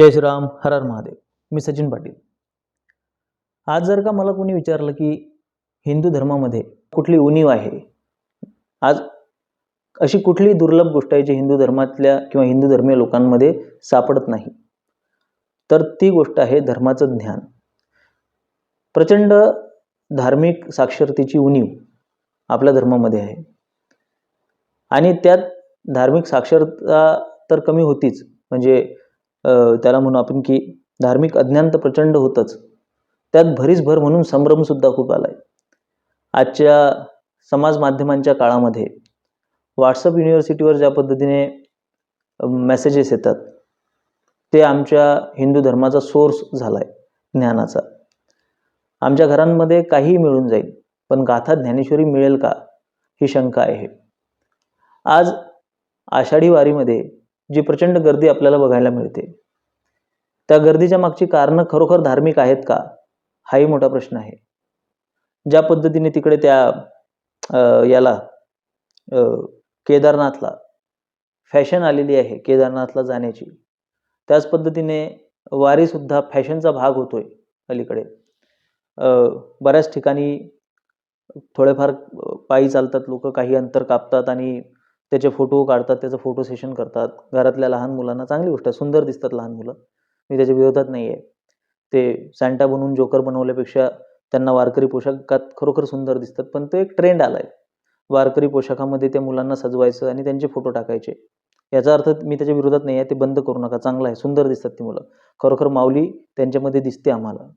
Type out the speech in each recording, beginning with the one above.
जय श्रीराम हर हर महादेव. मी सचिन पाटील. आज जर का मला कोणी विचारलं की हिंदू धर्मामध्ये कुठली उणीव आहे? आज अशी कुठली दुर्लभ गोष्ट आहे जी हिंदू धर्मातल्या किंवा हिंदू धर्मीय लोकांमध्ये सापडत नाही? तर ती गोष्ट आहे धर्माचं ज्ञान. प्रचंड धार्मिक साक्षरतेची उणीव आपल्या धर्मामध्ये आहे. आणि त्यात धार्मिक साक्षरता तर कमी होतीच. म्हणजे त्याला म्हणू आपण की धार्मिक अज्ञान तर प्रचंड होतंच. त्यात भरीस भर म्हणून संभ्रमसुद्धा खूप आला आहे आजच्या समाज माध्यमांच्या काळामध्ये व्हॉट्सअप युनिव्हर्सिटीवर ज्या पद्धतीने मेसेजेस येतात ते आमच्या हिंदू धर्माचा सोर्स झाला आहे ज्ञानाचा. आमच्या घरांमध्ये काहीही मिळून जाईल पण गाथा ज्ञानेश्वरी मिळेल का? ही शंका आहे. आज आषाढी वारीमध्ये जी प्रचंड गर्दी आपल्याला बघायला मिळते. त्या गर्दीच्या मागची कारणं खरोखर धार्मिक आहेत का? हाही मोठा प्रश्न आहे. ज्या पद्धतीने तिकडे त्या याला केदारनाथला फॅशन आलेली आहे केदारनाथला जाण्याची. त्याच पद्धतीने वारीसुद्धा फॅशनचा भाग होतोय अलीकडे. बऱ्याच ठिकाणी थोडेफार पायी चालतात लोक काही अंतर कापतात आणि त्याचे फोटो काढतात त्याचं फोटो सेशन करतात. घरातल्या लहान मुलांना चांगली गोष्ट आहे. सुंदर दिसतात लहान मुलं. मी त्याच्या विरोधात नाही आहे ते सॅन्टा बनवून जोकर बनवल्यापेक्षा त्यांना वारकरी पोशाखात खरोखर सुंदर दिसतात. पण तो एक ट्रेंड आला आहे वारकरी पोशाखामध्ये त्या मुलांना सजवायचं आणि त्यांचे फोटो टाकायचे. याचा अर्थ मी त्याच्या विरोधात नाही आहे ते बंद करू नका. चांगलं आहे. सुंदर दिसतात ती मुलं. खरोखर माऊली त्यांच्यामध्ये दिसते आम्हाला.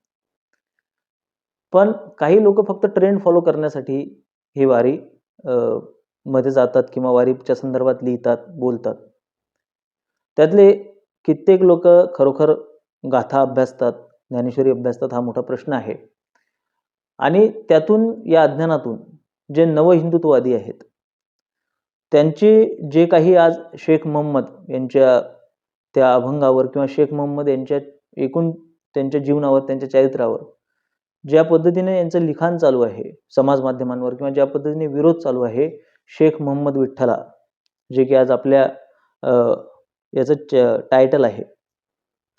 पण काही लोक फक्त ट्रेंड फॉलो करण्यासाठी ही वारी मध्ये जातात किंवा वारीच्या संदर्भात लिहितात बोलतात. त्यातले कित्येक लोक खरोखर गाथा अभ्यासतात ज्ञानेश्वरी अभ्यासतात हा मोठा प्रश्न आहे. आणि त्यातून या अज्ञानातून जे नवहिंदुत्ववादी आहेत त्यांचे जे काही आज शेख मोहम्मद यांच्या त्या अभंगावर किंवा शेख मोहम्मद यांच्या एकूण त्यांच्या जीवनावर त्यांच्या चरित्रावर ज्या पद्धतीने यांचं लिखाण चालू आहे समाज माध्यमांवर किंवा ज्या पद्धतीने विरोध चालू आहे शेख मोहम्मद विठ्ठला जे की आज आपल्या याचं याचं टायटल आहे.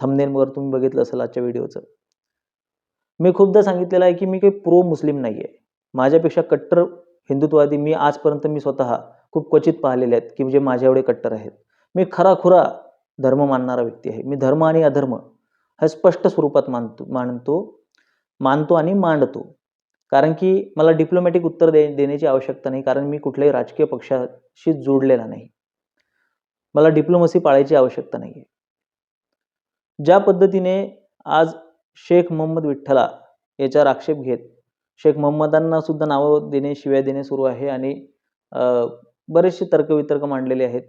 थंबनेलवर तुम्ही बघितलं असेल आजच्या व्हिडिओचं मी खूपदा सांगितलेलं आहे की मी काही प्रो मुस्लिम नाही आहे माझ्यापेक्षा कट्टर हिंदुत्ववादी मी आजपर्यंत मी स्वतः खूप क्वचित पाहिलेले आहेत की जे माझ्या एवढे कट्टर आहेत. मी खराखुरा धर्म मानणारा व्यक्ती आहे. मी धर्म आणि अधर्म हे स्पष्ट स्वरूपात मानतो मानतो मानतो आणि मांडतो. कारण की मला डिप्लोमॅटिक उत्तर दे देण्याची आवश्यकता नाही कारण मी कुठल्याही राजकीय पक्षाशी जोडलेला नाही. मला डिप्लोमसी पाळायची आवश्यकता नाही आहे ज्या पद्धतीने आज शेख मोहम्मद विठ्ठला याच्यावर आक्षेप घेत शेख मोहम्मदांना सुद्धा नावं देणे शिव्या देणे सुरू आहे आणि बरेचसे तर्कवितर्क मांडलेले आहेत.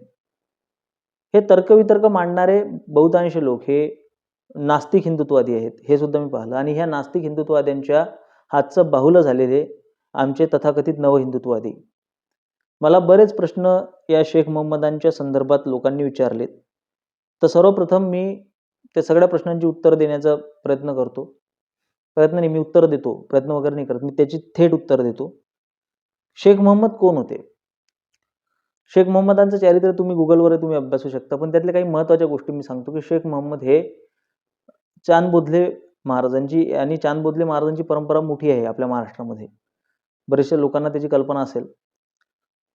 हे तर्कवितर्क मांडणारे बहुतांश लोक हे नास्तिक हिंदुत्ववादी आहेत हे सुद्धा मी पाहिलं. आणि ह्या नास्तिक हिंदुत्ववाद्यांच्या हातचं बाहुलं झालेले आमचे तथाकथित नवहिंदुत्ववादी मला बरेच प्रश्न या शेख मोहम्मदांच्या संदर्भात लोकांनी विचारलेत. तर सर्वप्रथम मी त्या सगळ्या प्रश्नांची उत्तर देण्याचा प्रयत्न करतो. प्रयत्न नाही मी उत्तर देतो. प्रयत्न वगैरे नाही करत. मी त्याची थेट उत्तर देतो. शेख मोहम्मद कोण होते? शेख मोहम्मदांचं चारित्र्य तुम्ही गुगलवर तुम्ही अभ्यासू शकता. पण त्यातल्या काही महत्त्वाच्या गोष्टी मी सांगतो की शेख मोहम्मद हे चांदबोधले महाराजांची आणि चांदबोधले महाराजांची परंपरा मोठी आहे आपल्या महाराष्ट्रामध्ये. बरेचशा लोकांना त्याची कल्पना असेल.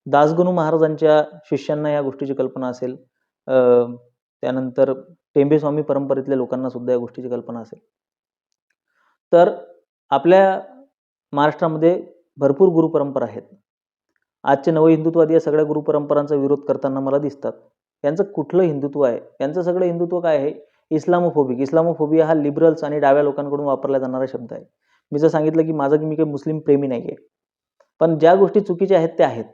दासगणू महाराजांच्या शिष्यांना या गोष्टीची कल्पना असेल. त्यानंतर टेंबेस्वामी परंपरेतल्या लोकांना सुद्धा या गोष्टीची कल्पना असेल. तर आपल्या महाराष्ट्रामध्ये भरपूर गुरुपरंपरा आहेत. आजचे नवहिंदुत्ववादी या सगळ्या गुरुपरंपरांचा विरोध करताना मला दिसतात. यांचं कुठलं हिंदुत्व आहे? यांचं सगळं हिंदुत्व काय आहे? इस्लामोफोबिक. इस्लामोफोबिया हा लिबरल्स आणि डाव्या लोकांकडून वापरला जाणारा शब्द आहे. मी जर सांगितलं की माझं की मी काही मुस्लिम प्रेमी नाही आहे पण ज्या गोष्टी चुकीच्या आहेत त्या आहेत.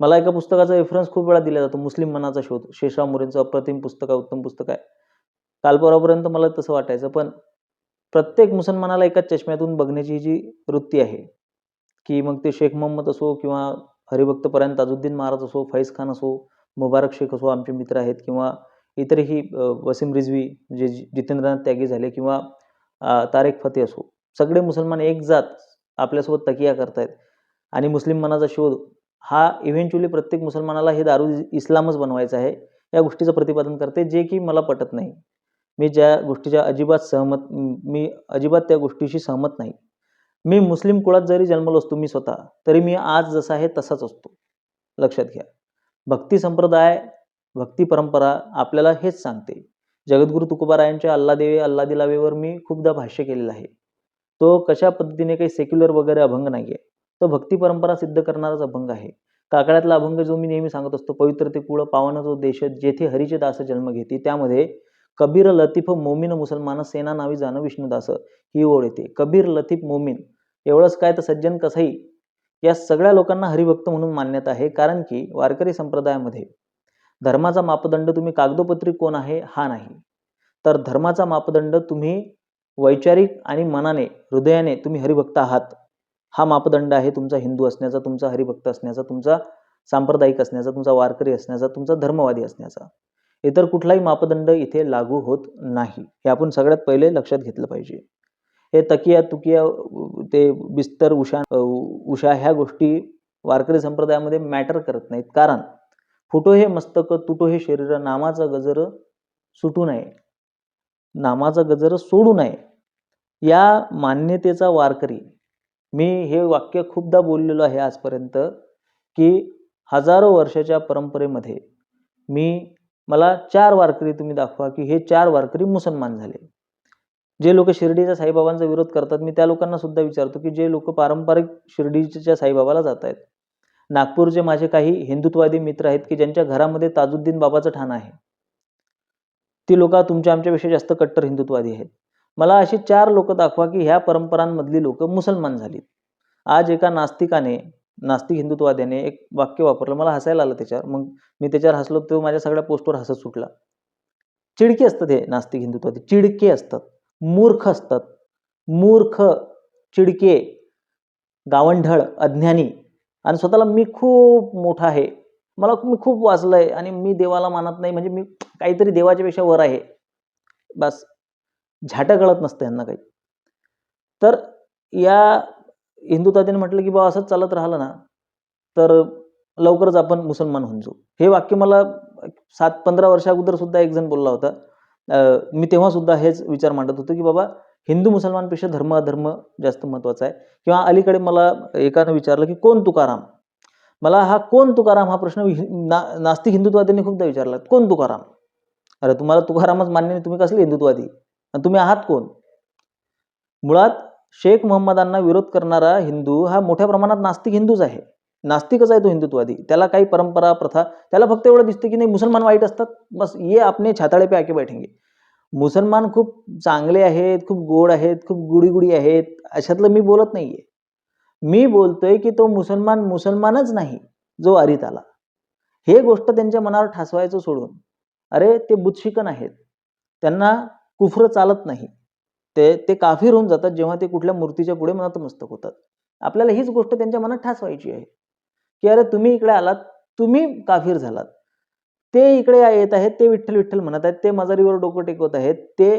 मला एका पुस्तकाचा रेफरन्स खूप वेळा दिला जातो मुस्लिम मनाचा शोध. शेषराव मोरेंचं अप्रतिम पुस्तक आहे उत्तम पुस्तक आहे. कालपरापर्यंत मला तसं वाटायचं पण प्रत्येक मुसलमानाला एकाच चष्म्यातून बघण्याची जी वृत्ती आहे की मग ते शेख मोहम्मद असो किंवा हरिभक्तपर्यंत ताजुद्दीन महाराज असो फैज खान असो मुबारक शेख असो आमचे मित्र आहेत किंवा इतरही वसीम रिझवी जे जितेंद्रनाथ त्यागी झाले किंवा तारेक फते असो सगळे मुसलमान एक जात आपल्यासोबत तकिया करतायत. आणि मुस्लिम मनाचा शोध हा इव्हेंच्युअली प्रत्येक मुसलमानाला हे दारू इस्लामच बनवायचं आहे या गोष्टीचं प्रतिपादन करते जे की मला पटत नाही. मी ज्या गोष्टीच्या अजिबात सहमत मी अजिबात त्या गोष्टीशी सहमत नाही. मी मुस्लिम कुळात जरी जन्मलो असतो मी स्वतः तरी मी आज जसा आहे तसाच असतो. लक्षात घ्या. भक्ती संप्रदाय भक्ती परंपरा आपल्याला हेच सांगते. जगद्गुरु तुकोबारायांच्या अल्ला अल्लादिलावेवर मी खूपदा भाष्य केलेलं आहे. तो कशा पद्धतीने काही सेक्युलर वगैरे अभंग नाही आहे तो भक्ती परंपरा सिद्ध करणाराच अभंग आहे. काकड्यातला अभंग जो मी नेहमी सांगत असतो पवित्र ते कुळ पावन जो देश जेथे हरीचे दास जन्म घेते त्यामध्ये कबीर लतीफ मोमीन मुसलमान सेना नावी जाणं विष्णुदास ही ओळ येते. कबीर लतीफ मोमीन एवढंच काय तर सज्जन कसाई या सगळ्या लोकांना हरिभक्त म्हणून मान्यता आहे कारण की वारकरी संप्रदायामध्ये धर्माचा मापदंड तुम्ही कागदोपत्री कोण आहे हा नाही. तर धर्माचा मापदंड तुम्ही वैचारिक आणि मनाने हृदयाने तुम्ही हरिभक्त आहात. हा मापदंड आहे तुमचा हिंदू असण्याचा तुमचा हरिभक्त असण्याचा तुमचा सांप्रदायिक असण्याचा तुमचा वारकरी असण्याचा तुमचा धर्मवादी असण्याचा. इतर कुठलाही मापदंड इथे लागू होत नाही. हे आपण सगळ्यात पहिले लक्षात घेतलं पाहिजे. हे तकिया तुकिया ते बिस्तर उषा उषा ह्या गोष्टी वारकरी संप्रदायामध्ये मॅटर करत नाहीत. कारण फुटो हे मस्तक तुटो हे शरीर नामाचा गजर सुटू नये. नामाचा गजर सोडू नये. या मान्यतेचा वारकरी मी हे वाक्य खूपदा बोललेलो आहे आजपर्यंत की हजारो वर्षाच्या परंपरेमध्ये मी मला चार वारकरी तुम्ही दाखवा की हे चार वारकरी मुसलमान झाले. जे लोक शिर्डीच्या साईबाबांचा विरोध करतात मी त्या लोकांना सुद्धा विचारतो की जे लोक पारंपरिक शिर्डीच्या साईबाबाला जात आहेत नागपूरचे माझे काही हिंदुत्वादी मित्र आहेत की ज्यांच्या घरामध्ये ताजुद्दीन बाबाचं ठाण आहे. ती लोक तुमच्या आमच्यापेक्षा जास्त कट्टर हिंदुत्वादी आहेत. मला अशी चार लोक दाखवा की ह्या परंपरांमधली लोक मुसलमान झालीत. आज एका नास्तिकाने नास्तिक हिंदुत्वाद्याने एक वाक्य वापरलं. मला हसायला आलं त्याच्यावर. मग मी त्याच्यावर हसलो तो माझ्या सगळ्या पोस्टवर हसत सुटला. चिडके असतात हे नास्तिक हिंदुत्वादी चिडके असतात. मूर्ख असतात. मूर्ख चिडके गावंढळ अज्ञानी आणि स्वतःला मी खूप मोठा आहे. मला मी खूप वाचलं आहे आणि मी देवाला मानत नाही. म्हणजे मी काहीतरी देवाच्यापेक्षा वर आहे. बस. झाटं कळत नसतं यांना काही. तर या हिंदुत्वादीने म्हटलं की बा असंच चालत राहिलं ना तर लवकरच आपण मुसलमान होऊन जाऊ. हे वाक्य मला सात पंधरा वर्षा अगोदर सुद्धा एक जण बोलला होता. मी तेव्हा सुद्धा हेच विचार मांडत होतो की बाबा हिंदू मुसलमानपेक्षा धर्म अधर्म जास्त महत्त्वाचा आहे. किंवा अलीकडे मला एकानं विचारलं की कोण तुकाराम? मला हा कोण तुकाराम हा प्रश्न ना नास्तिक हिंदुत्वाद्यांनी खूपदा विचारला कोण तुकाराम? अरे तुम्हाला तुकारामच मान्य नाही तुम्ही कसले हिंदुत्वादी आणि तुम्ही आहात कोण? मुळात शेख मोहम्मदांना विरोध करणारा हिंदू हा मोठ्या प्रमाणात नास्तिक हिंदूच आहे. नास्तिकच आहे तो हिंदुत्वादी त्याला काही परंपरा प्रथा त्याला फक्त एवढं दिसतं की नाही मुसलमान वाईट असतात? बस ये आपने छाताळे पे आके बैठेंगे. मुसलमान खूप चांगले आहेत खूप गोड आहेत खूप गुडीगुडी आहेत अशातलं मी बोलत नाही आहे मी बोलतोय की तो मुसलमान मुसलमानच नाही जो अरीत आला हे गोष्ट त्यांच्या मनावर ठासवायचं सोडून. अरे ते बुद्धिकन आहेत. त्यांना कुफर चालत नाही. ते ते काफीर होऊन जातात जेव्हा ते कुठल्या मूर्तीच्या पुढे नतमस्तक होतात. आपल्याला हीच गोष्ट त्यांच्या मनात ठासवायची आहे. की अरे तुम्ही इकडे आलात तुम्ही काफीर झालात. ते इकडे येत आहेत ते विठ्ठल विठ्ठल म्हणत आहेत ते मजारीवर डोकं टेकवत आहेत ते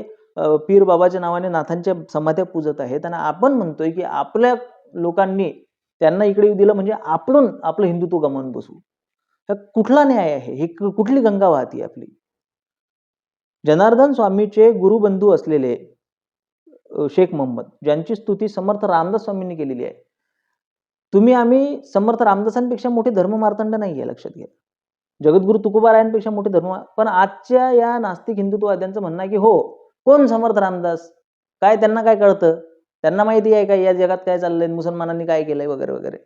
पीर बाबाच्या नावाने नाथांच्या समाध्या पूजत आहेत. आणि आपण म्हणतोय की आपल्या लोकांनी त्यांना इकडे दिलं म्हणजे आपण आपलं हिंदुत्व गमावून बसू. हा कुठला न्याय आहे? ही कुठली गंगा वाहती आपली? जनार्दन स्वामीचे गुरुबंधू असलेले शेख मोहम्मद ज्यांची स्तुती समर्थ रामदास स्वामींनी केलेली आहे. तुम्ही आम्ही समर्थ रामदासांपेक्षा मोठे धर्ममार्तंड नाही आहे लक्षात घ्या. जगद्गुरु तुकोबारायांपेक्षा मोठे धर्म पण आजच्या या नास्तिक हिंदुत्ववाद्यांचं म्हणणं आहे की हो कोण समर्थ रामदास? काय त्यांना काय कळतं? त्यांना माहिती आहे का या जगात काय चाललंय? मुसलमानांनी काय केलंय? वगैरे वगैरे.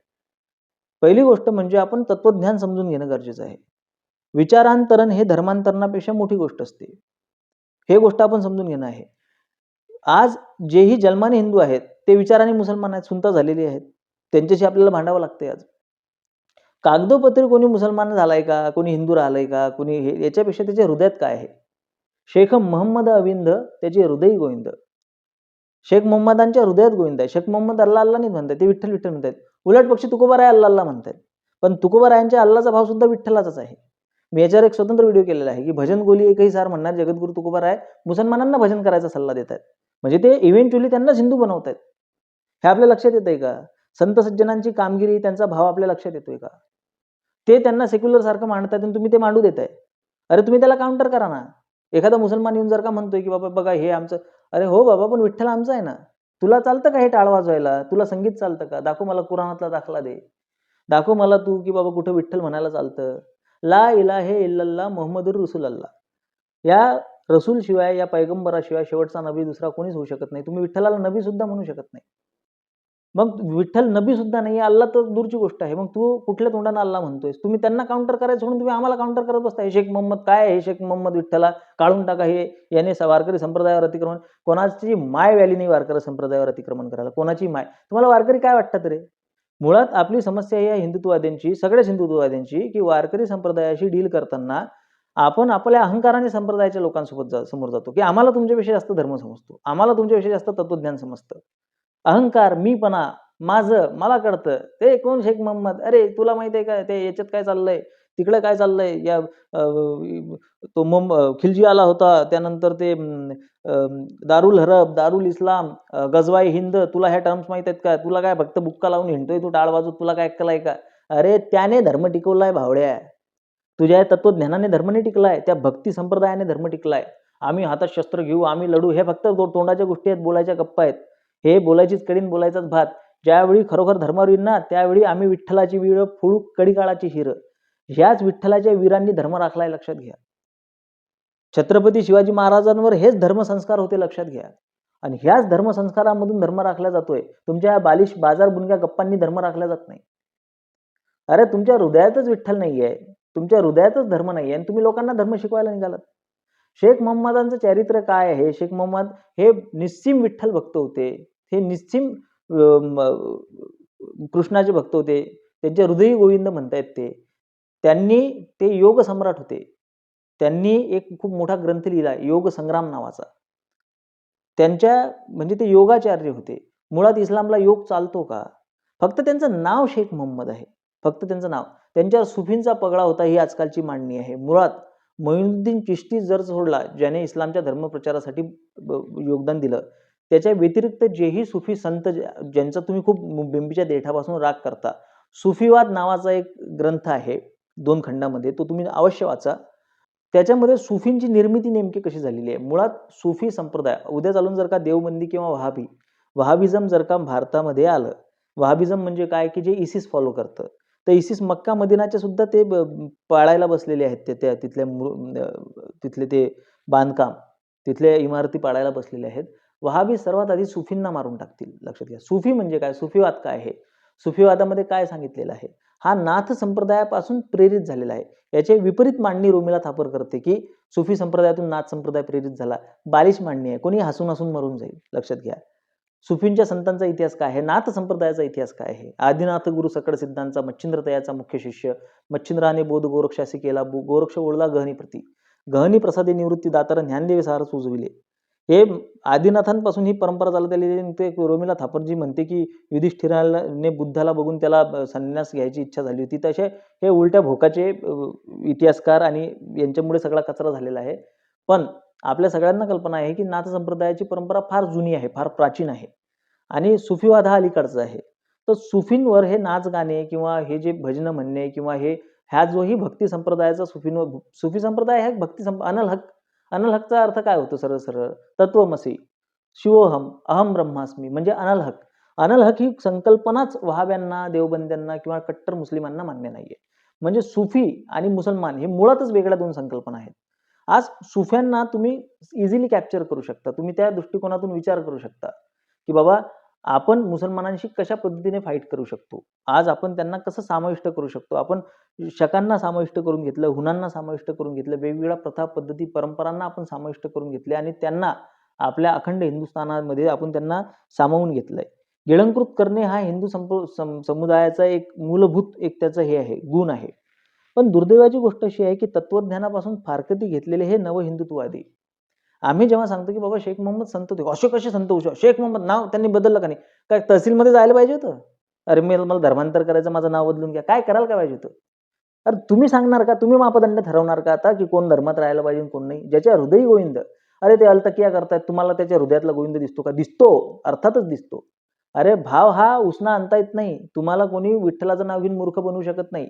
पहिली गोष्ट म्हणजे आपण तत्वज्ञान समजून घेणं गरजेचं आहे. विचारांतरण हे धर्मांतरणापेक्षा मोठी गोष्ट असते. हे गोष्ट आपण समजून घेणं आहे. आज जेही जन्माने हिंदू आहेत ते विचाराने मुसलमान आहेत सुनता झालेली आहेत. त्यांच्याशी आपल्याला भांडावं लागतंय आज. कागदोपत्री कोणी मुसलमान झालाय का? कोणी हिंदू राहिलाय का? कोणी हे याच्यापेक्षा त्याच्या हृदयात काय आहे? शेख मोहम्मद अविंद त्याचे हृदय गोविंद. शेख मोहम्मदांच्या हृदयात गोविंद आहे. शेख मोहम्मद अल्ला अल्ला नाही म्हणतात ते विठ्ठल विठ्ठल म्हणतात उलट पक्षी तुकोबाराय अल्ला अल्ला म्हणतात पण तुकोबारायांच्या अल्लाचा भाव सुद्धा विठ्ठलाचाच आहे. मी याच्यावर एक स्वतंत्र व्हिडिओ केलेला आहे की भजन गोली एकही सार म्हणणार जगद्गुरु तुकोबाराय मुसलमानांना भजन करायचा सल्ला देत आहेत म्हणजे ते इव्हेंच्युअली त्यांनाच हिंदू बनवत आहेत हे आपल्या लक्षात येत आहे का? संत सज्जनांची कामगिरी त्यांचा भाव आपल्या लक्षात येतोय का? ते त्यांना सेक्युलर सारखं मांडतात आणि तुम्ही ते मांडू देताय. अरे तुम्ही त्याला काउंटर करा ना. एखादा मुसलमान येऊन जर का म्हणतोय की बाबा बघा हे आमचं अरे हो बाबा पण विठ्ठल आमचं आहे ना. तुला चालतं का हे टाळ वाजवायला? तुला संगीत चालतं का? दाखव मला कुराणातला दाखला दे. दाखव मला तू की बाबा कुठं विठ्ठल म्हणायला चालतं. ला इलाहे इल्ला मोहम्मदुर रसूल अल्लाह या रसूल शिवाय या पैगंबराशिवाय शेवटचा नबी दुसरा कोणीच होऊ शकत नाही. तुम्ही विठ्ठलाला नबी सुद्धा म्हणू शकत नाही. मग विठ्ठल नबी सुद्धा नाही अल्ला तर दूरची गोष्ट आहे. मग तू कुठल्या तोंडाने अल्ला म्हणतोयस? तुम्ही त्यांना काउंटर करायचं म्हणून तुम्ही आम्हाला काउंटर करत बसताय. शेख मोहम्मद काय आहे? हे शेख मोहम्मद विठ्ठला काढून टाका हे. याने वारकरी संप्रदायावर अतिक्रमण कोणाची माय व्हॅली नाही वारकरी संप्रदायावर अतिक्रमण करायला. कोणाची माय? तुम्हाला वारकरी काय वाटतात रे? मुळात आपली समस्या ही आहे हिंदुत्ववाद्यांची सगळ्याच हिंदुत्ववाद्यांची की वारकरी संप्रदायाशी डील करताना आपण आपल्या अहंकाराने संप्रदायाच्या लोकांसोबत जा समोर जातो. की आम्हाला तुमच्याविषयी जास्त धर्म समजतो. आम्हाला तुमच्याविषयी जास्त तत्वज्ञान समजतं. अहंकार मीपणा माझं मला कळतं. ते कोण शेख मोहम्मद? अरे तुला माहिती आहे का? ते याच्यात काय चाललंय? तिकडे काय चाललंय? या तो मुंब खिलजी आला होता. त्यानंतर ते अं, दारुल हरब दारुल इस्लाम गजवाई हिंद तुला ह्या टर्म्स माहीत आहेत का? तुला काय फक्त बुक्का लावून हिंडतोय तू टाळ वाजवत? तुला काय अक्कल आहे का? अरे त्याने धर्म टिकवलाय भावड्या. तुझ्या तत्वज्ञानाने धर्म नाही टिकलाय त्या भक्ती संप्रदायाने धर्म टिकलाय. आम्ही हातात शस्त्र घेऊ आम्ही लढू. हे फक्त तोंडाच्या गोष्टी आहेत बोलायच्या गप्पा आहेत. हे बोलायचीच कडीन बोलायचाच भात. ज्यावेळी खरोखर धर्मावर ना त्यावेळी आम्ही विठ्ठलाची वीर फुळू कडी काळाची हिर. ह्याच विठ्ठलाच्या वीरांनी धर्म राखलाय लक्षात घ्या. छत्रपती शिवाजी महाराजांवर हेच धर्मसंस्कार होते लक्षात घ्या. आणि ह्याच धर्मसंस्कारामधून धर्म राखला जातोय. तुमच्या या बालिश बाजार बुनग्या गप्पांनी धर्म राखला जात नाही. अरे तुमच्या हृदयातच विठ्ठल नाहीये. तुमच्या हृदयातच धर्म नाहीये. आणि तुम्ही लोकांना धर्म शिकवायला निघालात. शेख मोहम्मदांचं चारित्र्य काय आहे? शेख मोहम्मद हे निस्सिम विठ्ठल भक्त होते. हे निश्चिम कृष्णाचे भक्त होते. त्यांचे हृदयी गोविंद म्हणतायत ते. त्यांनी ते योग सम्राट होते. त्यांनी एक खूप मोठा ग्रंथ लिहिला योग संग्राम नावाचा. त्यांच्या म्हणजे ते योगाचार्य होते. मुळात इस्लामला योग चालतो का? फक्त त्यांचं नाव शेख मोहम्मद आहे. फक्त त्यांचं नाव. त्यांच्यावर सुफींचा पगडा होता ही आजकालची मांडणी आहे. मुळात मोहिनुद्दीन चिश्ती जर सोडला ज्याने इस्लामच्या धर्मप्रचारासाठी योगदान दिलं त्याच्या व्यतिरिक्त जेही सुफी संत ज्या- ज्यांचा तुम्ही खूप बिंबीच्या देठापासून राग करता सुफीवाद नावाचा एक ग्रंथ आहे दोन खंडामध्ये तो तुम्ही अवश्य वाचा. त्याच्यामध्ये सुफींची निर्मिती नेमकी कशी झालेली आहे? मुळात सुफी संप्रदाय उद्या चालून जर का देवबंदी किंवा वहाबी वहाबिझम जर का भारतामध्ये आलं वहाबिझम म्हणजे काय? की जे इसिस फॉलो करतं. तर इसिस मक्का मदिनाचे सुद्धा ते ब- पाळायला बसलेले आहेत ते त्या तिथल्या मृ- तिथले ते बांधकाम तिथल्या इमारती पाळायला बसलेले आहेत. वहाबी सर्वात आधी सुफींना मारून टाकतील. लक्षात घ्या. सुफी म्हणजे काय? सुफीवाद काय आहे? सुफीवादामध्ये काय सांगितलेलं आहे? हा नाथ संप्रदायापासून प्रेरित झालेला आहे. याचे विपरीत मांडणी रोमिला थापर करते की सुफी संप्रदायातून नाथ संप्रदाय प्रेरित झाला. बालिश मांडणी आहे. कोणी हसून हसून मरून जाईल. लक्षात घ्या. सुफींच्या संतांचा इतिहास काय आहे? नाथ संप्रदायाचा इतिहास काय आहे? आदिनाथ गुरु सकड सिद्धांचा मच्छिंद्र तयाचा मुख्य शिष्य मच्छिंद्राने बोध गोरक्षासी केला गोरक्ष ओढला गहनी प्रती गहनी प्रसादी निवृत्ती दातार ज्ञानदेवी सारस उजविले हे आदिनाथांपासून ही परंपरा चालत आलेली आहे. ते रोमिला थापरजी म्हणते की युधिष्ठिराने बुद्धाला बघून त्याला संन्यास घ्यायची इच्छा झाली होती. तसे हे उलट्या भोकाचे इतिहासकार आणि यांच्यामुळे सगळा कचरा झालेला आहे. पण आपल्या सगळ्यांना कल्पना आहे की नाथ संप्रदायाची परंपरा फार जुनी आहे फार प्राचीन आहे. आणि सुफीवाद हा अलीकडचा आहे. तर सुफींवर हे नाच गाणे किंवा हे जे भजनं म्हणणे किंवा हे ह्या जोही भक्ती संप्रदायाचा सुफींवर सुफी संप्रदाय हा एक भक्ती संप अनल हक अनलहकचा अर्थ काय होतो सरळ सरळ? तत्वमसी शिवोहम अहम ब्रह्मास्मी म्हणजे अनल हक ही संकल्पनाच वहाव्यांना देवबंद्यांना किंवा कट्टर मुस्लिमांना मान्य नाहीये. म्हणजे सुफी आणि मुसलमान हे मुळातच वेगळ्या दोन संकल्पना आहेत. आज सुफ्यांना तुम्ही इझिली कॅप्चर करू शकता. तुम्ही त्या दृष्टिकोनातून विचार करू शकता. की बाबा आपण मुसलमानांशी कशा पद्धतीने फाईट करू शकतो? आज आपण त्यांना कसं समाविष्ट करू शकतो? आपण शकांना समाविष्ट करून घेतलं हुनांना समाविष्ट करून घेतलं वेगवेगळ्या प्रथा पद्धती परंपरांना आपण समाविष्ट करून घेतले आणि त्यांना आपल्या अखंड हिंदुस्थानामध्ये आपण त्यांना सामावून घेतलंय. गिळंकृत करणे हा हिंदू सम समुदायाचा एक मूलभूत एक त्याचं हे आहे गुण आहे. पण दुर्दैवाची गोष्ट अशी आहे की तत्वज्ञानापासून फारकती घेतलेले हे नव हिंदुत्ववादी आम्ही जेव्हा सांगतो की बाबा शेख मोहम्मद संत होते असे कसे संत होऊ शेख मोहम्मद नाव त्यांनी बदललं का नाही? काय तहसीलमध्ये जायला पाहिजे होतं? अरे मी मला धर्मांतर करायचं माझं नाव बदलून घ्या. काय करायला काय पाहिजे होतं? अरे तुम्ही सांगणार का? तुम्ही मापदंड ठरवणार का आता की कोण धर्मात राहायला पाहिजे कोण नाही? ज्याच्या हृदयी गोविंद. अरे ते अलतकिया करतायत तुम्हाला त्याच्या हृदयातला गोविंद दिसतो का? दिसतो अर्थातच दिसतो. अरे भाव हा उसना आणता येत नाही. तुम्हाला कोणी विठ्ठलाचं नाव घेऊन मूर्ख बनवू शकत नाही.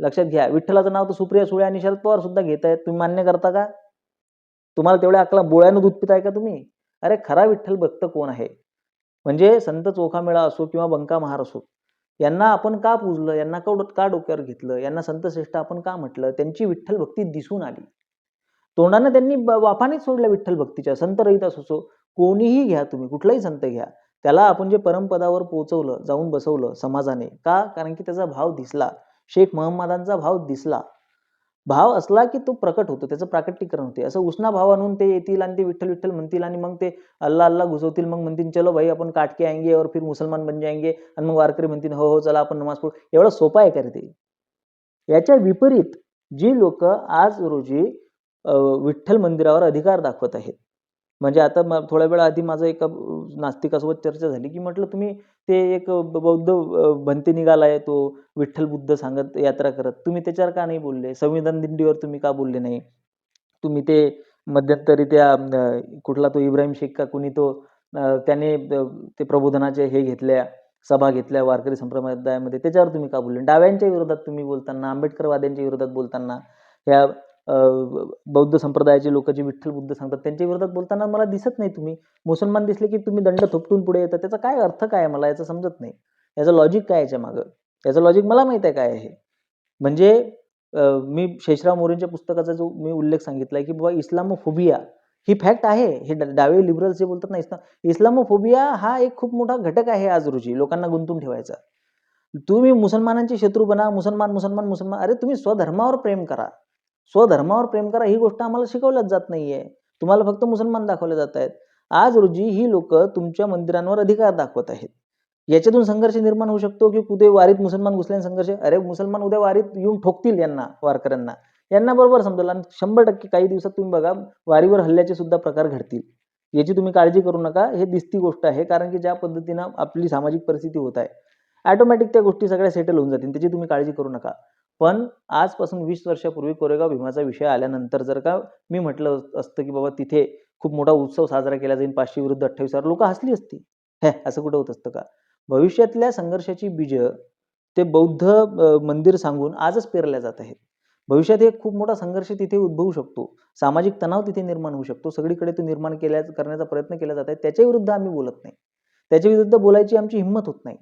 लक्षात घ्या विठ्ठलाचं नाव तर सुप्रिया सुळे आणि शरद पवार सुद्धा घेत आहेत तुम्ही मान्य करता का? तुम्हाला तेवढ्या अकला बोळ्यानं दूध पिताय का तुम्ही? अरे खरा विठ्ठल भक्त कोण आहे? म्हणजे संत चोखामेळा असो किंवा बंका महार असो यांना आपण का पूजलं? यांना का का डोक्यावर घेतलं? यांना संत श्रेष्ठ आपण का म्हटलं? त्यांची विठ्ठल भक्ती दिसून आली. तोंडानं त्यांनी ब- वाफानेच सोडल्या विठ्ठल भक्तीच्या. संत रहित असो कोणीही घ्या तुम्ही कुठलाही संत घ्या. त्याला आपण जे परमपदावर पोहोचवलं जाऊन बसवलं समाजाने का? कारण की त्याचा भाव दिसला. शेख महम्मदांचा भाव दिसला. भाव असला की तो प्रकट होतो त्याचं प्राकटीकरण होते. असं उष्णा भाव आणून ते येतील आणि ते विठ्ठल विठ्ठल म्हणतील आणि मग ते अल्ला अल्ला घुसवतील. मग म्हणतील चलो भाई आपण काटके आएंगे और फिर मुसलमान बन जाएंगे. आणि मग वारकरी म्हणतील हो हो चला आपण नमाज पडू एवढं सोपं आहे का ते? याच्या विपरीत जी लोक आज रोजी विठ्ठल मंदिरावर अधिकार दाखवत आहेत म्हणजे आता म- थोड्या वेळा आधी माझं एका नास्तिकासोबत चर्चा झाली की म्हटलं तुम्ही ते एक ब- बौद्ध भंती निघाला आहे तो विठ्ठल बुद्ध सांगत यात्रा करत. तुम्ही त्याच्यावर का नाही बोलले? संविधान दिंडीवर तुम्ही का बोलले नाही? तुम्ही ते मध्यंतरी त्या कुठला तो इब्राहिम शेख का कुणी तो त्याने ते प्रबोधनाचे हे घेतल्या सभा घेतल्या वारकरी संप्रदायामध्ये त्याच्यावर तुम्ही का बोलले? डाव्यांच्या विरोधात तुम्ही बोलताना आंबेडकरवाद्यांच्या विरोधात बोलताना या बौद्ध संप्रदायाचे लोक जे विठ्ठल बुद्ध सांगतात त्यांच्या विरोधात बोलताना मला दिसत नाही तुम्ही. मुसलमान दिसले की तुम्ही दंड थोपटून पुढे येतात त्याचा काय अर्थ काय मला याचं समजत नाही. याचं लॉजिक काय याच्या मागं? याचं लॉजिक मला माहीत आहे काय आहे म्हणजे मी शेषराव मोरेंच्या पुस्तकाचा जो मी उल्लेख सांगितलाय की बाबा इस्लामोफोबिया ही फॅक्ट आहे. हे डावे लिबरल्स जे बोलतात ना इस्लाम इस्लामोफोबिया हा एक खूप मोठा घटक आहे आज रोजी लोकांना गुंतून ठेवायचा. तुम्ही मुसलमानांचे शत्रू बना मुसलमान मुसलमान मुसलमान अरे तुम्ही स्वधर्मावर प्रेम करा. स्वधर्मावर प्रेम करा ही गोष्ट आम्हाला शिकवल्याच जात नाहीये. तुम्हाला फक्त मुसलमान दाखवले जात आहेत. आज रोजी ही लोक तुमच्या मंदिरांवर अधिकार दाखवत आहेत. याच्यातून संघर्ष निर्माण होऊ शकतो की उद्या वारीत मुसलमान घुसल्याने संघर्ष अरे मुसलमान उद्या वारीत येऊन ठोकतील यांना वारकऱ्यांना. यांना बरोबर समजेल आणि शंभर टक्के काही दिवसात तुम्ही बघा वारीवर हल्ल्याचे सुद्धा प्रकार घडतील. याची तुम्ही काळजी करू नका हे दिसती गोष्ट आहे कारण की ज्या पद्धतीनं आपली सामाजिक परिस्थिती होत आहे ॲटोमॅटिक त्या गोष्टी सगळ्या सेटल होऊन जातील त्याची तुम्ही काळजी करू नका. पण आजपासून वीस वर्षापूर्वी कोरेगाव भीमाचा विषय आल्यानंतर जर का मी म्हटलं असतं की बाबा तिथे खूप मोठा उत्सव साजरा केला जाईल पाचशे विरुद्ध अठ्ठावीस हजार लोक हसली असती हे असं कुठं होत असतं का? भविष्यातल्या संघर्षाची बीज ते बौद्ध मंदिर सांगून आजच पेरल्या जात आहेत. भविष्यात एक खूप मोठा संघर्ष तिथे उद्भवू शकतो. सामाजिक तणाव तिथे निर्माण होऊ शकतो. सगळीकडे तो निर्माण केल्या करण्याचा प्रयत्न केला जात आहे. त्याच्या विरुद्ध आम्ही बोलत नाही. त्याच्या विरुद्ध बोलायची आमची हिंमत होत नाही.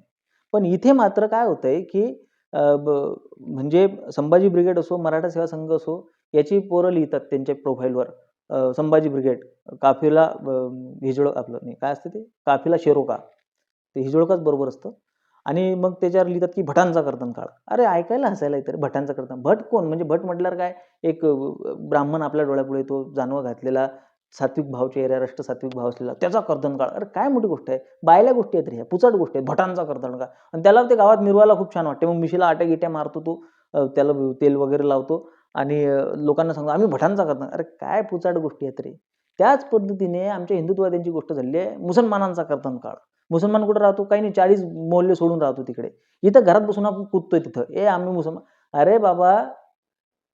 पण इथे मात्र काय होतंय की म्हणजे संभाजी ब्रिगेड असो मराठा सेवा संघ असो याची पोरं लिहितात त्यांच्या प्रोफाईलवर. संभाजी ब्रिगेड काफिला अ, हिजळ आपलं नाही काय असतं ते? काफिला शेरोका. ते हिजोळकाच बरोबर असतं. आणि मग त्याच्यावर लिहितात की भटांचा कर्तन काळ. अरे ऐकायला हसायला येतं भटांचा कर्तन. भट कोण? म्हणजे भट म्हटल्यावर काय? एक ब्राह्मण आपल्या डोळ्यापुढे तो जानवं घातलेला सात्विक भाव चेहऱ्या राष्ट्र सात्विक भाव असलेला. त्याचा कर्तन काळ. अरे काय मोठी गोष्ट आहे. बायल्या गोष्टी आहेत रे ह्या पुचट गोष्टी आहेत. भटांचा कर्तन काळ. आणि त्याला ते गावात मिरवायला खूप छान वाटते. मग मिशीला आट्या गिट्या मारतो तो. त्याला तेल वगैरे लावतो. आणि लोकांना सांगतो आम्ही भटांचा कर्तन अरे काय पुचाट गोष्टी आहेत रे. त्याच पद्धतीने आमच्या हिंदुत्ववाद्यांची गोष्ट झाली आहे मुसलमानांचा कर्तन काळ. मुसलमान कुठं राहतो? काही नाही चाळीस मोहल्ले सोडून राहतो तिकडे. इथं घरात बसून आपण कुदतोय तिथं. ए आम्ही मुसलमान. अरे बाबा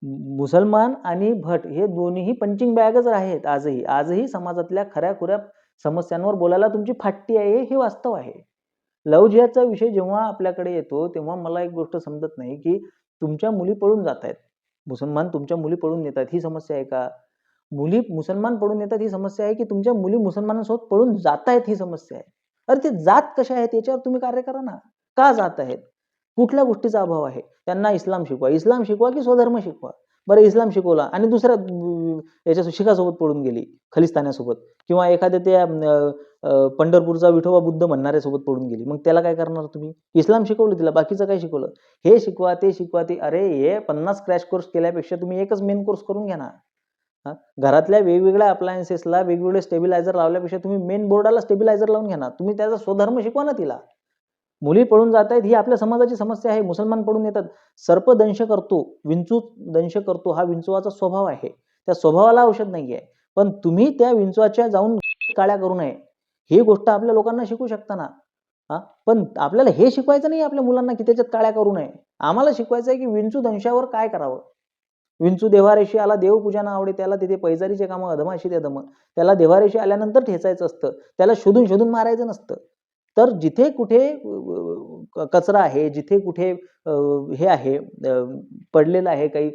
मुसलमान आणि भट हे दोन्हीही पंचिंग बॅगच आहेत आजही. आजही समाजातल्या खऱ्या खुऱ्या समस्यांवर बोलायला तुमची फाटी आहे हे वास्तव आहे. लव जिहादचा विषय जेव्हा आपल्याकडे येतो तेव्हा मला एक गोष्ट समजत नाही की तुमच्या मुली पळून जात आहेत. मुसलमान तुमच्या मुली पळून नेतात ही समस्या आहे का? मुली मुसलमान पळून येतात ही समस्या आहे की तुमच्या मुली मुसलमानांसोबत पळून जात आहेत ही समस्या आहे. अरे ते जात कशा आहेत याच्यावर तुम्ही कार्य करा ना. का जात आहेत? कुठल्या गोष्टीचा अभाव आहे? त्यांना इस्लाम शिकवा. इस्लाम शिकवा की स्वधर्म शिकवा? बरं इस्लाम शिकवला आणि दुसऱ्या याच्या शिखासोबत पळून गेली खलिस्तान्यासोबत. किंवा एखाद्या त्या पंढरपूरचा विठोबा बुद्ध म्हणणाऱ्यासोबत पळून गेली. मग त्याला काय करणार तुम्ही? इस्लाम शिकवलं तिला बाकीचं काय शिकवलं? हे शिकवा ते शिकवा ते अरे हे पन्नास क्रॅश कोर्स केल्यापेक्षा तुम्ही एकच मेन कोर्स करून घ्या ना. घरातल्या वेगवेगळ्या अप्लायन्सेसला वेगवेगळे स्टेबिलायझर लावल्यापेक्षा तुम्ही मेन बोर्डाला स्टेबिलायझर लावून घ्या ना. तुम्ही त्याचा स्वधर्म शिकवा ना तिला. मुली पळून जात आहेत ही आपल्या समाजाची समस्या आहे. मुसलमान पळून येतात. सर्प दंश करतो विंचू दंश करतो हा विंचवाचा स्वभाव आहे. त्या स्वभावाला औषध नाही आहे पण तुम्ही त्या विंचवाच्या जाऊन काळ्या करू नये. ही गोष्ट आपल्या लोकांना शिकू शकता ना? हा? पण आपल्याला हे शिकवायचं नाही आपल्या मुलांना की त्याच्यात काळ्या करू नये. आम्हाला शिकवायचं आहे की विंचू दंशावर काय करावं? विंचू देवारेशी आला देवपूजा ना आवडे त्याला तिथे पैजारीचे कामं अधमाशी ते दम त्याला देवारेशी आल्यानंतर ठेचायचं असतं. त्याला शोधून शोधून मारायचं नसतं. तर जिथे कुठे कचरा आहे जिथे कुठे हे आहे पडलेलं आहे काही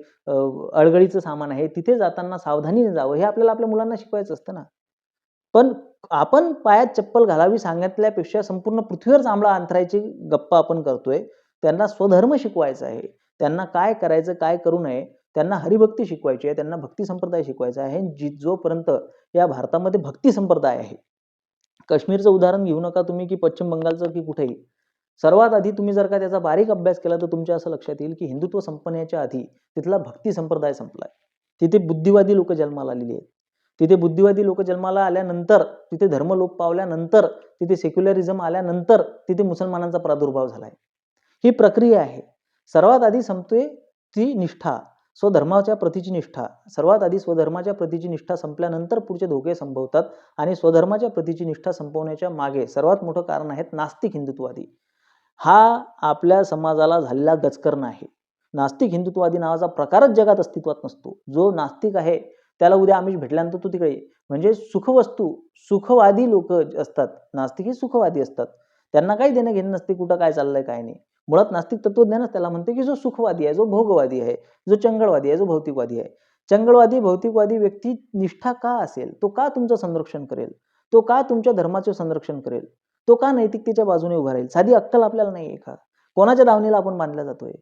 अडगळीचं सामान आहे तिथे जाताना सावधानीने जावं. हे आपल्याला आपल्या मुलांना शिकवायचं असतं ना. पण आपण पायात चप्पल घालावी सांगितल्यापेक्षा संपूर्ण पृथ्वीवर जांभळा अंतरायची गप्पा आपण करतोय. त्यांना स्वधर्म शिकवायचा आहे. त्यांना काय करायचं काय करू नये त्यांना हरिभक्ती शिकवायची आहे त्यांना भक्ती संप्रदाय शिकवायचा आहे. जी जोपर्यंत या भारतामध्ये भक्ती संप्रदाय आहे काश्मीरचं उदाहरण घेऊ नका तुम्ही की पश्चिम बंगालचं की कुठेही. सर्वात आधी तुम्ही जर का त्याचा बारीक अभ्यास केला तर तुमच्या असं लक्षात येईल की हिंदुत्व संपण्याच्या आधी तिथला भक्ती संप्रदाय संपलाय. तिथे बुद्धिवादी लोक जन्माला आलेली आहेत. तिथे बुद्धिवादी लोक जन्माला आल्यानंतर तिथे धर्म लोप पावल्यानंतर तिथे सेक्युलरिझम आल्यानंतर तिथे मुसलमानांचा प्रादुर्भाव झालाय. ही प्रक्रिया आहे. सर्वात आधी संपतोय ती निष्ठा. स्वधर्माच्या प्रतीची निष्ठा सर्वात आधी स्वधर्माच्या प्रतीची निष्ठा संपल्यानंतर पुढचे धोके संभवतात आणि स्वधर्माच्या प्रतीची निष्ठा संपवण्याच्या मागे सर्वात मोठं कारण आहेत नास्तिक हिंदुत्ववादी. हा आपल्या समाजाला झालेला गचकर्ण आहे. नास्तिक हिंदुत्ववादी नावाचा प्रकारच जगात अस्तित्वात नसतो. जो नास्तिक आहे त्याला उद्या आम्ही भेटल्यानंतर तू तिकडे म्हणजे सुखवस्तू सुखवादी लोक असतात. नास्तिक हे सुखवादी असतात. त्यांना काही देणं घेणं नसते कुठं काय चाललंय काय नाही. मुळात नास्तिक तत्वज्ञानच त्याला म्हणते की जो सुखवादी आहे जो भोगवादी आहे जो चंगळवादी आहे जो भौतिकवादी आहे. चंगळवादी भौतिकवादी व्यक्ती निष्ठा का असेल? तो का तुमचं संरक्षण करेल? तो का तुमच्या धर्माचे संरक्षण करेल? तो का नैतिकतेच्या बाजूने उभा राहील? साधी अक्कल आपल्याला नाही आहे का? कोणाच्या दावणीला आपण बांधला जातोय?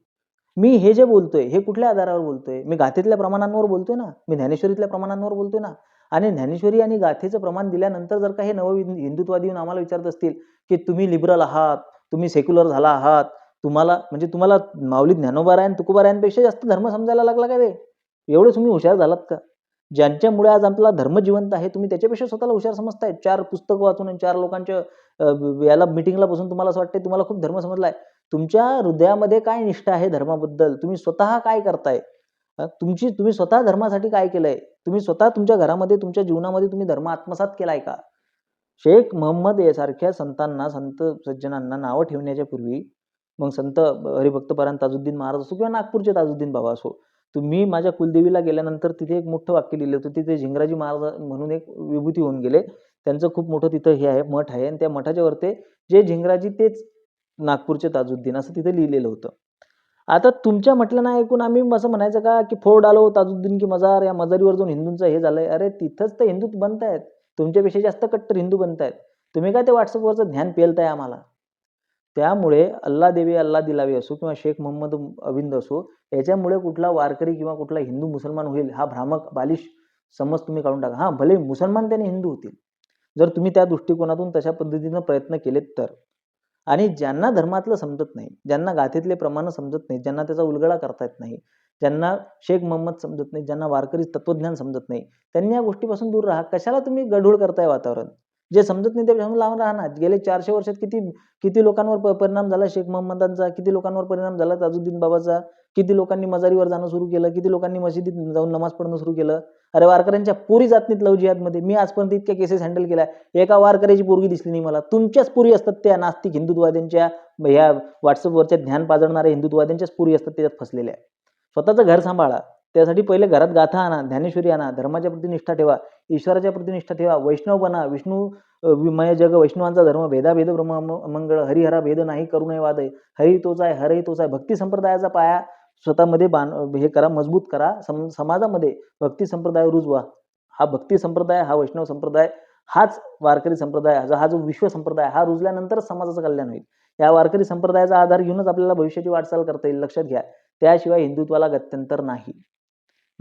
मी हे जे बोलतोय हे कुठल्या आधारावर बोलतोय? मी गाथेतल्या प्रमाणांवर बोलतोय ना? मी ज्ञानेश्वरीतल्या प्रमाणांवर बोलतोय ना? आणि ज्ञानेश्वरी आणि गाथेचं प्रमाण दिल्यानंतर जर का हे नव हिंदुत्वादी येऊन आम्हाला विचारत असतील की तुम्ही लिबरल आहात तुम्ही सेक्युलर झाला आहात तुम्हाला म्हणजे तुम्हाला माऊली ज्ञानोबारायण तुकोबारायांपेक्षा जास्त धर्म समजायला लागला का रे? एवढे तुम्ही हुशार झालात का? ज्यांच्यामुळे आज आपला धर्म जिवंत आहे तुम्ही त्याच्यापेक्षा स्वतःला हुशार समजताय. चार पुस्तकं वाचून आणि चार लोकांच्या याला मिटिंगला बसून तुम्हाला असं वाटतंय तुम्हाला खूप धर्म समजलाय. तुमच्या हृदयामध्ये काय निष्ठा आहे धर्माबद्दल? तुम्ही स्वतः काय करताय? तुमची तुम्ही स्वतः धर्मासाठी काय केलंय? तुम्ही स्वतः तुमच्या घरामध्ये तुमच्या जीवनामध्ये तुम्ही धर्म आत्मसात केलाय का? शेख मोहम्मद यासारख्या संतांना संत सज्जनांना नावं ठेवण्याच्या पूर्वी मग संत हरिभक्त परायण ताजुद्दीन महाराज असो किंवा नागपूरचे ताजुद्दीन बाबा असो तुम्ही माझ्या कुलदेवीला गेल्यानंतर तिथे एक मोठं वाक्य लिहिलं होतं. तिथे झिंगराजी महाराज म्हणून एक विभूती होऊन गेले. त्यांचं खूप मोठं तिथं हे आहे मठ आहे. आणि त्या मठाच्या वरते जे झिंगराजी तेच नागपूरचे ताजुद्दीन असं तिथे लिहिलेलं होतं. आता तुमच्या म्हटलं नाही ऐकून आम्ही असं म्हणायचं का की फोड आलो ताजुद्दीन की मजार या मजारीवर जाऊन हिंदूंचं हे झालंय. अरे तिथंच तर हिंदू बनतायत. तुमच्यापेक्षा जास्त कट्टर हिंदू बनतायत. तुम्ही काय ते व्हॉट्सअपवरचं ध्यान पेलताय आम्हाला? त्यामुळे अल्ला देवी अल्ला दिलावी असो किंवा शेख मोहम्मद अविंद असो याच्यामुळे कुठला वारकरी किंवा कुठला हिंदू मुसलमान होईल हा भ्रामक बालिश समज तुम्ही काढून टाका. हां भले मुसलमान त्याने हिंदू होतील. जर तुम्ही त्या दृष्टिकोनातून तशा पद्धतीनं प्रयत्न केलेत तर. आणि ज्यांना धर्मातलं समजत नाही ज्यांना गाथेतले प्रमाण समजत नाही ज्यांना त्याचा उलगडा करता येत नाही ज्यांना शेख मोहम्मद समजत नाही ज्यांना वारकरी तत्वज्ञान समजत नाही त्यांनी या गोष्टीपासून दूर राहा. कशाला तुम्ही गढूळ करताय वातावरण? जे समजत नाही त्यापासून लावून राहणार. गेले चारशे वर्षात किती किती लोकांवर प- परिणाम झाला शेख मोहम्मदांचा? किती लोकांवर परिणाम झाला ताजुद्दीन बाबाचा? किती लोकांनी मजारीवर जाणं सुरू केलं? किती लोकांनी मशिदीत जाऊन नमाज पडणं सुरू केलं? अरे वारकऱ्यांच्या पोरी जात नाहीत लव जिहादमध्ये. मी आजपर्यंत इतक्या केसेस हँडल केल्या. एका वारकऱ्याची पोरगी दिसली नाही मला. तुमच्याच पुरी असतात त्या नास्तिक हिंदुत्वाद्यांच्या ह्या व्हॉट्सअपवरच्या ध्यान पाजळणाऱ्या हिंदुत्वाद्यांच्याच पुरी असतात त्याच्यात फसलेल्या. स्वतःचं घर सांभाळा. त्यासाठी पहिले घरात गाथा आणा ज्ञानेश्वरी आणा धर्माच्या प्रती निष्ठा ठेवा ईश्वराच्या प्रती निष्ठा ठेवा वैष्णव बना विष्णू विमय जग वैष्णवांचा धर्म भेदाभेद ब्रह्म म- मंगळ हरिहरा भेद नाही करू नये वाद हरी तोच आहे हरही तोच आहे भक्ती संप्रदायाचा पाया स्वतःमध्ये बांध हे करा मजबूत करा सम समाजामध्ये भक्ती संप्रदाय रुजवा. हा भक्ती संप्रदाय हा वैष्णव संप्रदाय हाच वारकरी संप्रदाय हा जो- हा जो विश्व संप्रदाय हा रुजल्यानंतरच समाजाचं कल्याण होईल. या वारकरी संप्रदायाचा आधार घेऊनच आपल्याला भविष्याची वाटचाल करता येईल लक्षात घ्या. त्याशिवाय हिंदुत्वाला गत्यंतर नाही.